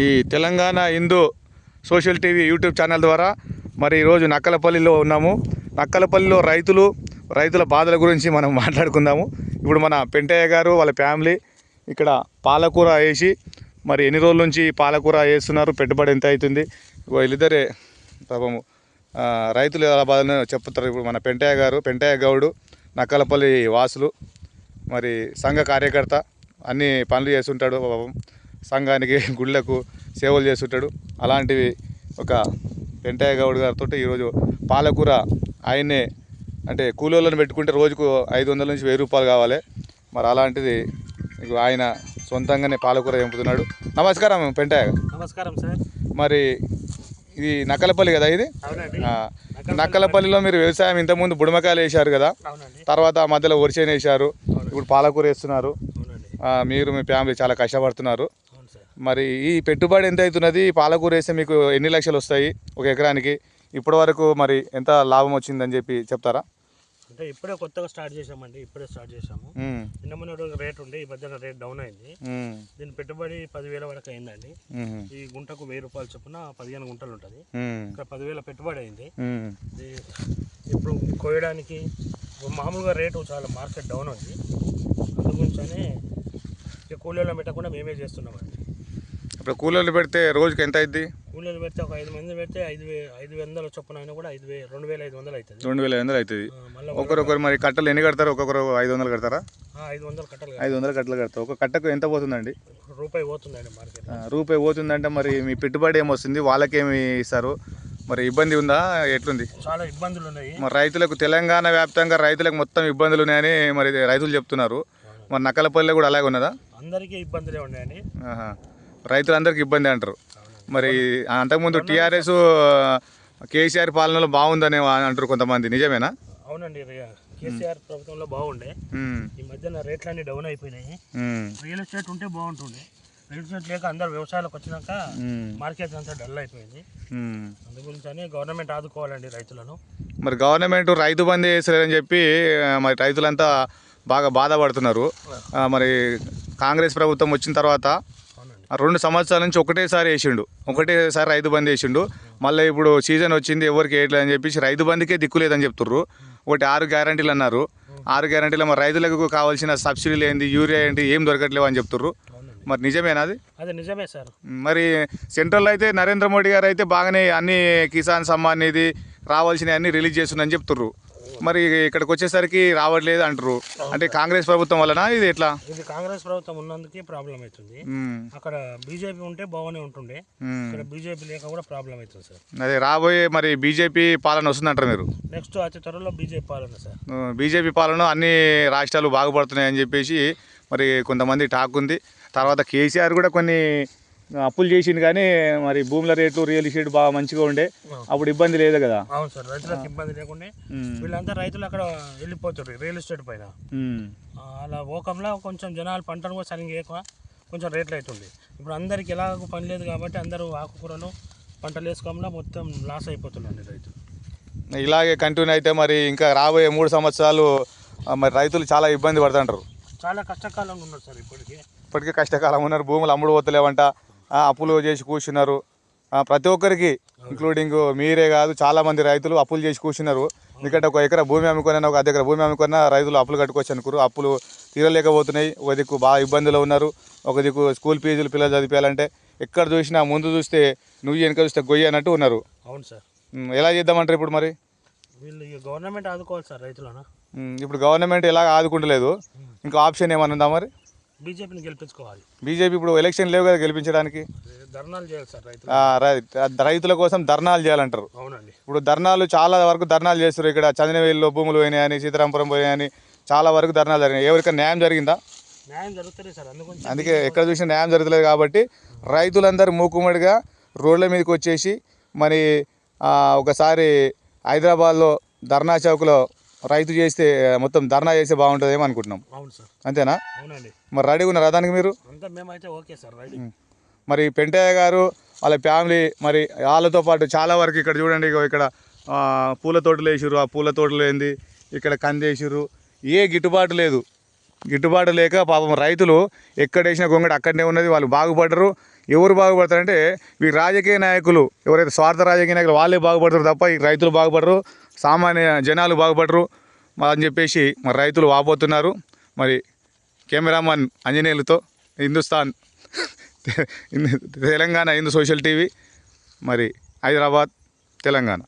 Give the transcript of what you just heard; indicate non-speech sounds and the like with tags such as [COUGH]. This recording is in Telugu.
ఈ Telangana Hindu social TV YouTube channel ద్వారా మరి ఈరోజు నక్కలపల్లిలో ఉన్నాము. నక్కలపల్లిలో రైతులు రైతుల బాధల గురించి మనం [LAUGHS] మాట్లాడుకుందాము. ఇప్పుడు మన పెంటయ్య గారు వాళ్ళ ఫ్యామిలీ ఇక్కడ పాలకూర వేసి మరి ఎన్ని రోజుల నుంచి పాలకూర వేస్తున్నారు? పెట్టుబడి ఎంత అవుతుంది? వీళ్ళిద్దరే పాపము రైతులు ఎలా బాధలు చెప్తారు ఇప్పుడు మన పెంటయ్య గారు పెంటయ్య గౌడు నక్కలపల్లి వాసులు మరి సంఘ కార్యకర్త అన్ని పనులు చేస్తుంటాడు పాపం. సంఘానికి గుళ్ళకు సేవలు చేస్తుంటాడు. అలాంటివి ఒక వెంటయ్య గౌడ్ గారితో ఈరోజు పాలకూర ఆయన్నే అంటే కూలోళ్ళని పెట్టుకుంటే రోజుకు ఐదు వందల నుంచి వెయ్యి రూపాయలు కావాలి. మరి అలాంటిది ఆయన సొంతంగానే పాలకూర చంపుతున్నాడు. నమస్కారం పెంటయ్య. నమస్కారం సార్. మరి ఇది నక్కలపల్లి కదా ఇది? నక్కలపల్లిలో మీరు వ్యవసాయం ఇంతకుముందు బుడమకాయలు వేశారు కదా? తర్వాత మధ్యలో వరిసేను వేశారు. ఇప్పుడు పాలకూర వేస్తున్నారు. మీరు మీ ఫ్యామిలీ చాలా కష్టపడుతున్నారు. మరి ఈ పెట్టుబడి ఎంత అవుతున్నది? పాలకూర వేస్తే మీకు ఎన్ని లక్షలు వస్తాయి ఒక ఎకరానికి? ఇప్పటి వరకు మరి ఎంత లాభం వచ్చిందని చెప్పి చెప్తారా? అంటే ఇప్పుడే కొత్తగా స్టార్ట్ చేసామండి ఇప్పుడే స్టార్ట్ చేసాము నిన్న మొన్న రేట్ ఉండే ఈ మధ్యన రేట్ డౌన్ అయింది. దీని పెట్టుబడి పదివేల వరకు అయిందండి. ఈ గుంటకు వెయ్యి రూపాయలు చొప్పున పదిహేను గుంటలు ఉంటుంది. ఇక్కడ పదివేల పెట్టుబడి అయింది. ఇప్పుడు కోయడానికి మామూలుగా రేటు చాలా మార్కెట్ డౌన్ ఉంది అందుగురించనే ఇక కూలీలను పెట్టకుండా మేమే చేస్తున్నామండి. ఇప్పుడు కూలీలు పెడితే రోజుకి ఎంత అయింది కూలీలు పెడితే ఒక ఐదు మంది పెడితే ఐదు ఐదు వందల చొప్పున అయినా కూడా ఐదు రెండు వేల ఐదు వందలు అవుతుంది రెండు వేల ఐదు వందలు అవుతుంది ఒకరొకరు మరి కట్టలు ఎన్ని కడతారు? ఒక్కొక్కరు ఐదు వందలు కడతారా? ఐదు వందలు కట్టాలి ఐదు వందల కట్టలు కడతారు. ఒక కట్టకు ఎంత పోతుందండి? రూపాయి పోతుందండి మార్కెట్ రూపాయి పోతుందంటే మరి మీ పెట్టుబడి ఏమొస్తుంది? వాళ్ళకేమి ఇస్తారు? మరి ఇబ్బంది ఉందా? ఎట్లుంది? చాలా ఇబ్బందులు ఉన్నాయి. మరి రైతులకు తెలంగాణ వ్యాప్తంగా రైతులకు మొత్తం ఇబ్బందులు ఉన్నాయని మరి రైతులు చెప్తున్నారు. మరి నక్కలపల్లిలో కూడా అలాగే ఉన్నదా? అందరికీ ఇబ్బందులే ఉన్నాయండి. ఆహా. రైతులందరికీ ఇబ్బంది అంటారు. మరి అంతకుముందు టీఆర్ఎస్ కేసీఆర్ పాలనలో బాగుందని అంటారు కొంతమంది. నిజమేనా? అవునండి కేసీఆర్ ప్రభుత్వంలో బాగుండే. ఈ మధ్యన రేట్లన్నీ డౌన్ అయిపోయినాయి. రియల్ ఎస్టేట్ ఉంటే బాగుంటుండే. రియల్ ఎస్టేట్ లేక అందరు వ్యవసాయాలకు వచ్చినాక మార్కెట్ అంతా డల్ అయిపోయింది. అందుగురించి గవర్నమెంట్ ఆదుకోవాలండి రైతులను. మరి గవర్నమెంట్ రైతు బంద్ చేస్తలేదని చెప్పి మరి రైతులంతా బాగా బాధపడుతున్నారు. మరి కాంగ్రెస్ ప్రభుత్వం వచ్చిన తర్వాత రెండు సంవత్సరాల నుంచి ఒకటేసారి వేసిండు. ఒకటేసారి రైతు బంద్ వేసిండు. మళ్ళీ ఇప్పుడు సీజన్ వచ్చింది ఎవరికి వేయట్లేదు అని చెప్పేసి రైతు బంద్కే దిక్కు లేదని చెప్తుర్రు. ఒకటి ఆరు గ్యారంటీలు అన్నారు. ఆరు గ్యారంటీలు మరి రైతులకు కావాల్సిన సబ్సిడీలు ఏంటి యూరియా ఏంటి ఏం దొరకట్లేవు అని చెప్తుర్రు. మరి నిజమేనా అది? అది నిజమే సార్. మరి సెంట్రల్ అయితే నరేంద్ర మోడీ గారు అయితే బాగానే అన్ని కిసాన్ సమ్మాన్ నిధి రావాల్సినవి అన్ని రిలీజ్ చేస్తుందని చెప్తుర్రు. మరి ఇక్కడికి వచ్చేసరికి రావట్లేదు అంటారు. అంటే కాంగ్రెస్ ప్రభుత్వం వలన ఇది ఎట్లా? ఇది కాంగ్రెస్ ప్రభుత్వం ఉన్నందుకే ప్రాబ్లం అవుతుంది. అక్కడ బీజేపీ ఉంటే బాగానే ఉంటుండే. ఇక్కడ బీజేపీ లేక కూడా ప్రాబ్లం అవుతుంది సార్. అదే రాబోయే మరి బీజేపీ పాలన వస్తుందంటారు మీరు? నెక్స్ట్ అతి త్వరలో బీజేపీ పాలన సార్. బీజేపీ పాలన అన్ని రాష్ట్రాలు బాగుపడుతున్నాయని చెప్పేసి మరి కొంతమంది టాక్ ఉంది. తర్వాత కేసీఆర్ కూడా కొన్ని అప్పులు చేసింది కానీ మరి భూముల రేట్లు రియల్ ఎస్టేట్ బాగా మంచిగా ఉండే. అప్పుడు ఇబ్బంది లేదు కదా. అవును సార్ రైతులకు ఇబ్బంది లేకుండా. వీళ్ళంతా రైతులు అక్కడ వెళ్ళిపోతారు రియల్ ఎస్టేట్ పైన. అలా ఓకంలో కొంచెం జనాలు పంటను కూడా సరిగ్గా ఎక్కువ కొంచెం రేట్లు అవుతుంది ఇప్పుడు అందరికి ఎలాగో పని లేదు కాబట్టి అందరూ ఆకుకూరలు పంటలు వేసుకోవడంలో మొత్తం లాస్ అయిపోతున్నారండి రైతులు. ఇలాగే కంటిన్యూ అయితే మరి ఇంకా రాబోయే మూడు సంవత్సరాలు మరి రైతులు చాలా ఇబ్బంది పడుతుంటారు. చాలా కష్టకాలంలో ఉన్నారు సార్ ఇప్పటికీ. ఇప్పటికే కష్టకాలం ఉన్నారు భూములు అమ్ముడు పోతలేవంట. అప్పులు చేసి కూర్చున్నారు. ప్రతి ఒక్కరికి ఇంక్లూడింగ్ మీరే కాదు చాలా మంది రైతులు అప్పులు చేసి కూర్చున్నారు. ఎందుకంటే ఒక ఎకరా భూమి అమ్ముకున్నా ఒక అర్ధ ఎకరా భూమి అమ్ముకున్నా రైతులు అప్పులు కట్టుకోవచ్చు అనుకురు అప్పులు తీరలేకపోతున్నాయి. ఒక దిక్కు బాగా ఇబ్బందులు ఉన్నారు. ఒక దిక్కు స్కూల్ ఫీజులు పిల్లలు చదివించాలంటే ఎక్కడ చూసినా ముందు చూస్తే నువ్వు వెనక చూస్తే గొయ్యి అన్నట్టు ఉన్నారు. అవును సార్. ఎలా చేద్దామంటారు ఇప్పుడు మరి? వీళ్ళు గవర్నమెంట్ ఆదుకోవాలి సార్ రైతులను? ఇప్పుడు గవర్నమెంట్ ఎలా ఆదుకుంటలేదు. ఇంకా ఆప్షన్ ఏమన్నా ఉందా మరి? బీజేపీని గెలిపించుకోవాలి. బీజేపీ ఇప్పుడు ఎలక్షన్ లేవు కదా గెలిపించడానికి? ధర్నాలు చేయాలి సార్ రైతులు. కోసం ధర్నాలు చేయాలంటారు. అవునండి. ఇప్పుడు ధర్నాలు చాలా వరకు ధర్నాలు చేస్తారు ఇక్కడ. చందనవేలిలో భూములు పోయినాయని సీతారాంపురం పోయినాయని చాలా వరకు ధర్నాలు జరిగినాయి. ఎవరికైనా న్యాయం జరిగిందా? న్యాయం జరుగుతుంది సార్. అందుకే ఎక్కడ చూసినా న్యాయం జరగలేదు కాబట్టి రైతులందరూ మూకుమ్మడిగా రోడ్ల మీదకి వచ్చేసి మరి ఒకసారి హైదరాబాద్లో ధర్నా చౌక్లో రైతు చేస్తే మొత్తం ధర్నా చేస్తే బాగుంటుందేమో అనుకుంటున్నాం. అవును సార్. అంతేనా? అవునండి. మరి రెడీగా ఉన్నారు దానికి మీరు? మేమైతే ఓకే సార్ మరి పెంటయ్య గారు వాళ్ళ ఫ్యామిలీ మరి వాళ్ళతో పాటు చాలా వరకు ఇక్కడ చూడండి ఇక్కడ పూల తోటలు వేసిర్రు. ఆ పూల తోటలు ఏంది? ఇక్కడ కంది వేసిర్రు. ఏ గిట్టుబాటు లేదు. గిట్టుబాటు లేక పాపం రైతులు ఎక్కడ వేసిన గొంగడి అక్కడనే ఉన్నది. వాళ్ళు బాగుపడరు. ఎవరు బాగుపడతారంటే ఈ రాజకీయ నాయకులు ఎవరైతే స్వార్థ రాజకీయ నాయకులు వాళ్ళే బాగుపడతారు తప్ప ఈ రైతులు బాగుపడరు. సామాన్య జనాలు బాగుపడరు. అని చెప్పేసి మరి రైతులు వాపోతున్నారు. మరి కెమెరామన్ ఆంజనేయులతో హిందుస్థాన్ తెలంగాణ హిందూ సోషల్ టీవీ మరి హైదరాబాద్ తెలంగాణ.